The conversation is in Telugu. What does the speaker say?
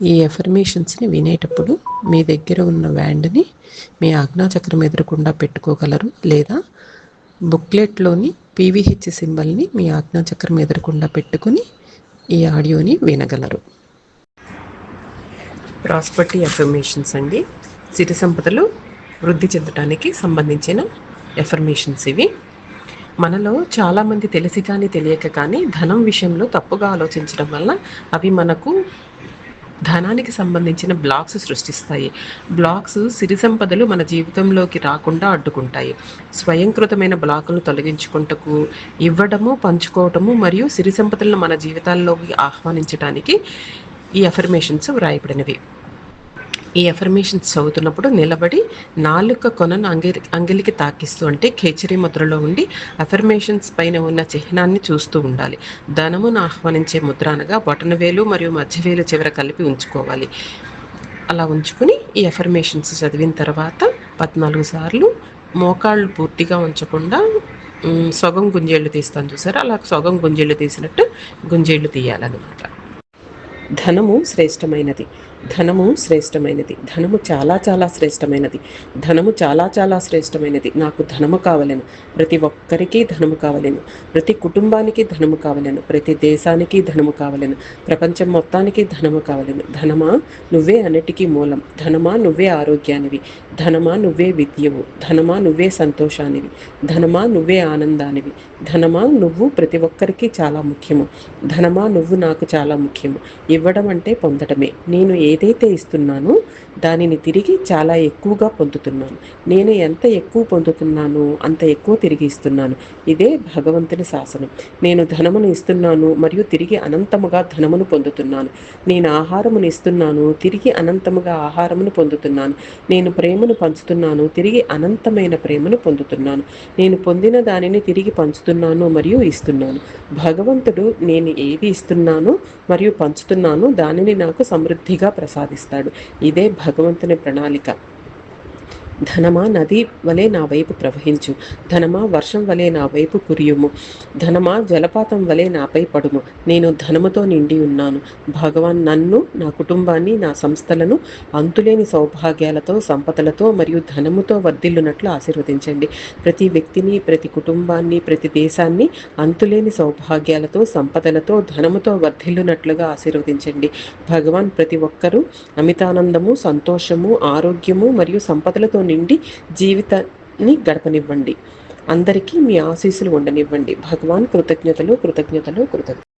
ఈ ఎఫర్మేషన్స్ని వినేటప్పుడు మీ దగ్గర ఉన్న వ్యాండ్ని మీ ఆజ్ఞాచక్రం ఎదురకుండా పెట్టుకోగలరు లేదా బుక్లెట్లోని పీవీహెచ్ సింబల్ని మీ ఆజ్ఞాచక్రం ఎదురకుండా పెట్టుకుని ఈ ఆడియోని వినగలరు. ప్రాస్పర్టీ ఎఫర్మేషన్స్ అండి. సిరి సంపదలు వృద్ధి చెందడానికి సంబంధించిన ఎఫర్మేషన్స్ ఇవి. మనలో చాలామంది తెలిసి కానీ తెలియక కానీ ధనం విషయంలో తప్పుగా ఆలోచించడం వల్ల అవి మనకు ధనానికి సంబంధించిన బ్లాక్స్ సృష్టిస్తాయి. బ్లాక్స్ సిరి సంపదలు మన జీవితంలోకి రాకుండా అడ్డుకుంటాయి. స్వయంకృతమైన బ్లాకులను తొలగించుకుంటకు ఇవ్వడము పంచుకోవటము మరియు సిరి సంపదలను మన జీవితాల్లోకి ఆహ్వానించడానికి ఈ అఫర్మేషన్స్ వ్రాయబడినవి ఈ ఎఫర్మేషన్స్ చదువుతున్నప్పుడు నిలబడి నాలుక కొనను అంగి అంగిలికి తాకిస్తూ అంటే ఖేచరీ ముద్రలో ఉండి అఫర్మేషన్స్ పైన ఉన్న చిహ్నాన్ని చూస్తూ ఉండాలి. ధనమును ఆహ్వానించే ముద్ర అనగా బొటనవేలు మరియు మధ్యవేలు చివర కలిపి ఉంచుకోవాలి. అలా ఉంచుకుని ఈ ఎఫర్మేషన్స్ చదివిన తర్వాత పద్నాలుగు సార్లు మోకాళ్ళు పూర్తిగా ఉంచకుండా సొగం గుంజేళ్ళు తీస్తాను చూసారు? అలా సొగం గుంజేళ్ళు తీసినట్టు గుంజేళ్ళు తీయాలన్నమాట. ధనము శ్రేష్టమైనది. ధనము శ్రేష్టమైనది. ధనము చాలా చాలా శ్రేష్టమైనది. ధనము చాలా చాలా శ్రేష్టమైనది. నాకు ధనము కావలేను. ప్రతి ఒక్కరికి ధనము కావలేను. ప్రతి కుటుంబానికి ధనము కావలేను. ప్రతి దేశానికి ధనము కావలేను. ప్రపంచం మొత్తానికి ధనము కావలేను. ధనమా నువ్వే అన్నిటికీ మూలం. ధనమా నువ్వే ఆరోగ్యానివి. ధనమా నువ్వే విద్యవు. ధనమా నువ్వే సంతోషానివి. ధనమా నువ్వే ఆనందానివి. ధనమా నువ్వు ప్రతి ఒక్కరికి చాలా ముఖ్యము. ధనమా నువ్వు నాకు చాలా ముఖ్యము. ఇవ్వడం అంటే పొందడమే నేను ఏ ఏదైతే ఇస్తున్నానో దానిని తిరిగి చాలా ఎక్కువగా పొందుతున్నాను. నేను ఎంత ఎక్కువ పొందుతున్నానో అంత ఎక్కువ తిరిగి ఇస్తున్నాను. ఇదే భగవంతుని శాసనం. నేను ధనమును ఇస్తున్నాను మరియు తిరిగి అనంతముగా ధనమును పొందుతున్నాను. నేను ఆహారమును ఇస్తున్నాను తిరిగి అనంతముగా ఆహారమును పొందుతున్నాను. నేను ప్రేమను పంచుతున్నాను తిరిగి అనంతమైన ప్రేమను పొందుతున్నాను. నేను పొందిన దానిని తిరిగి పంచుతున్నాను మరియు ఇస్తున్నాను. భగవంతుడు నేను ఏది ఇస్తున్నానో మరియు పంచుతున్నానో దానిని నాకు సమృద్ధిగా ప్రసాదిస్తాడు. ఇదే భగవంతుని ప్రణాళిక. ధనమా నది వలె నా వైపు ప్రవహించు. ధనమా వర్షం వలె నా వైపు కురియుము. ధనమా జలపాతం వలె నాపై పడుము. నేను ధనముతో నిండి ఉన్నాను. భగవాన్ నన్ను నా కుటుంబాన్ని నా సంస్థలను అంతులేని సౌభాగ్యాలతో సంపదలతో మరియు ధనముతో వర్ధిల్లునట్లు ఆశీర్వదించండి. ప్రతి వ్యక్తిని ప్రతి కుటుంబాన్ని ప్రతి దేశాన్ని అంతులేని సౌభాగ్యాలతో సంపదలతో ధనముతో వర్ధిల్లునట్లుగా ఆశీర్వదించండి. భగవాన్ ప్రతి ఒక్కరూ అమితానందము సంతోషము ఆరోగ్యము మరియు సంపదలతో నిండి జీవితాన్ని గడపనివ్వండి. అందరికీ మీ ఆశీస్సులు ఉండనివ్వండి. భగవాన్ కృతజ్ఞతలు కృతజ్ఞతలు కృతజ్ఞత